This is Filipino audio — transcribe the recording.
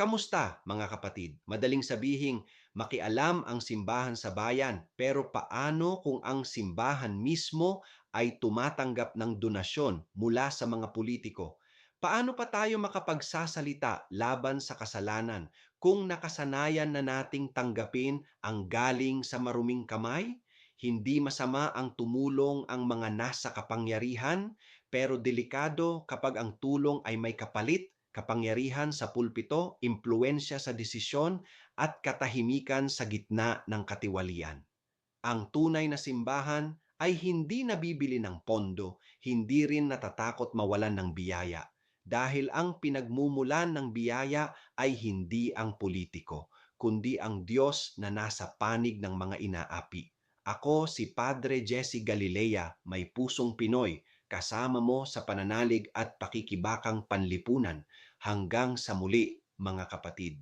Kamusta mga kapatid? Madaling sabihing makialam ang simbahan sa bayan, pero paano kung ang simbahan mismo ay tumatanggap ng donasyon mula sa mga politiko? Paano pa tayo makapagsasalita laban sa kasalanan kung nakasanayan na nating tanggapin ang galing sa maruming kamay? Hindi masama ang tumulong ang mga nasa kapangyarihan, pero delikado kapag ang tulong ay may kapalit kapangyarihan sa pulpito, impluensya sa desisyon at katahimikan sa gitna ng katiwalian. Ang tunay na simbahan ay hindi nabibili ng pondo, hindi rin natatakot mawalan ng biyaya. Dahil ang pinagmumulan ng biyaya ay hindi ang politiko, kundi ang Diyos na nasa panig ng mga inaapi. Ako si Padre Jesse Galilea, may pusong Pinoy, kasama mo sa pananalig at pakikibakang panlipunan hanggang sa muli mga kapatid.